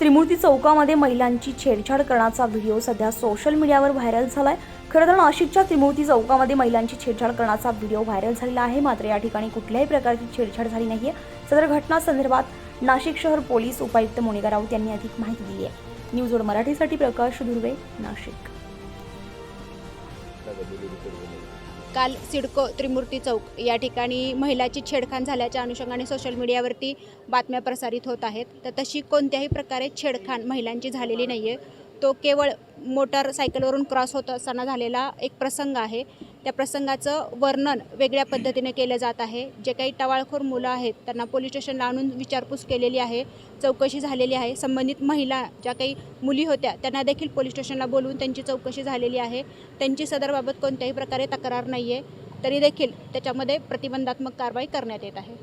त्रिमूर्ती चौकामध्ये महिलांची छेडछाड करण्याचा व्हिडिओ सध्या सोशल मीडियावर व्हायरल झालाय. खरं तर नाशिकच्या त्रिमूर्ती चौकामध्ये महिलांची छेडछाड करण्याचा व्हिडिओ व्हायरल झालेला आहे. मात्र या ठिकाणी कुठल्याही प्रकारची छेडछाड झाली नाहीये. सदर घटना संदर्भात नाशिक शहर पोलीस उपायुक्त मोनिका राऊत यांनी अधिक माहिती दिली आहे. न्यूज मराठीसाठी प्रकाश धुर्वे नाशिक. काल सिडको त्रिमूर्ती चौक या ठिकाणी महिलाची छेडखान झाल्याच्या अनुषंगाने सोशल मीडियावरती बातम्या प्रसारित होत आहेत. तर तशी कोणत्याही प्रकारे छेडखान महिलांची झालेली नाही आहे तो केवळ मोटारसायकलवरून क्रॉस होत असताना झालेला एक प्रसंग आहे. त्या प्रसंगाचं वर्णन वेगळ्या पद्धतीने केलं जात आहे. जे काही टवाळखोर मुलं आहेत त्यांना पोलीस स्टेशनला आणून विचारपूस केलेली आहे चौकशी झालेली आहे. संबंधित महिला ज्या काही मुली होत्या त्यांना देखील पोलीस स्टेशनला बोलवून त्यांची चौकशी झालेली आहे. त्यांची सदरबाबत कोणत्याही प्रकारे तक्रार नाही आहे तरी देखील त्याच्यामध्ये प्रतिबंधात्मक कारवाई करण्यात येत आहे.